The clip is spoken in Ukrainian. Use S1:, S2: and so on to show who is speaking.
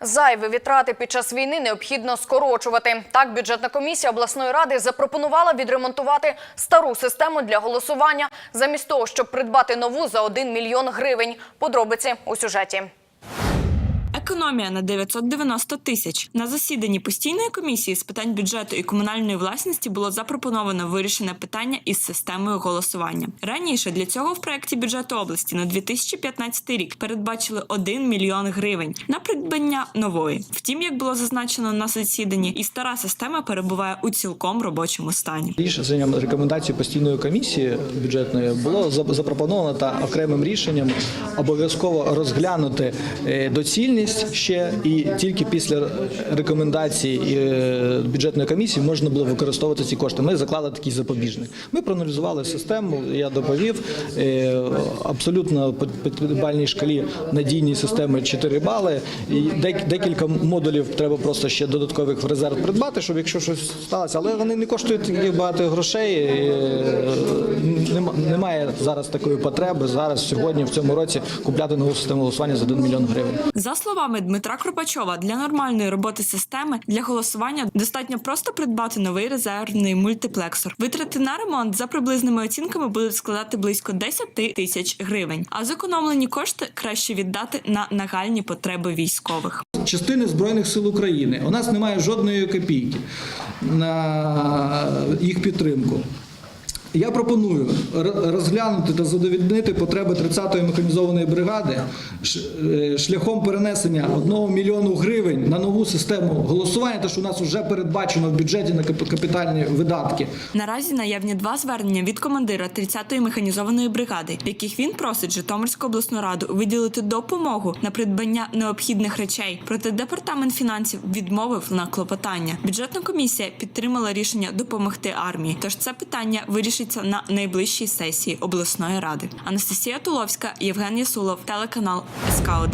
S1: Зайві витрати під час війни необхідно скорочувати. Так, бюджетна комісія обласної ради запропонувала відремонтувати стару систему для голосування, замість того, щоб придбати нову за 1 мільйон гривень. Подробиці у сюжеті.
S2: Економія на 990 тисяч. На засіданні постійної комісії з питань бюджету і комунальної власності було запропоновано вирішене питання із системою голосування. Раніше для цього в проєкті бюджету області на 2015 рік передбачили 1 мільйон гривень на придбання нової. Втім, як було зазначено на засіданні, і стара система перебуває у цілком робочому стані.
S3: Рішенням рекомендації постійної комісії бюджетної було запропоновано та окремим рішенням обов'язково розглянути е, доцільність ще і тільки після рекомендацій е, бюджетної комісії можна було використовувати ці кошти. Ми заклали такий запобіжник. Ми проаналізували систему. Я доповів е, абсолютно по п'ятибальній шкалі надійні системи 4 бали. І декілька модулів треба просто ще додаткових в резерв придбати, щоб якщо щось сталося, але вони не коштують таких багато грошей. е, Немає зараз такої потреби. Зараз сьогодні в цьому році купляти нову систему голосування за 1 мільйон гривень.
S2: За словами Дмитра Кропачова, для нормальної роботи системи для голосування достатньо просто придбати новий резервний мультиплексор. Витрати на ремонт за приблизними оцінками будуть складати близько 10 тисяч гривень. А зекономлені кошти краще віддати на нагальні потреби військових.
S3: частини Збройних сил України. У нас немає жодної копійки на їх підтримку. Я пропоную розглянути та задовільнити потреби 30-ї механізованої бригади е, шляхом перенесення 1 мільйону гривень на нову систему голосування, те, що у нас вже передбачено в бюджеті на кап- капітальні видатки.
S2: Наразі наявні два звернення від командира 30-ї механізованої бригади, в яких він просить Житомирську обласну раду виділити допомогу на придбання необхідних речей. Проте департамент фінансів відмовив на клопотання. Бюджетна комісія підтримала рішення допомогти армії. Тож це питання вирішиться на найближчій сесії обласної ради. Анастасія Туловська, Євген Ясулов, телеканал СК 1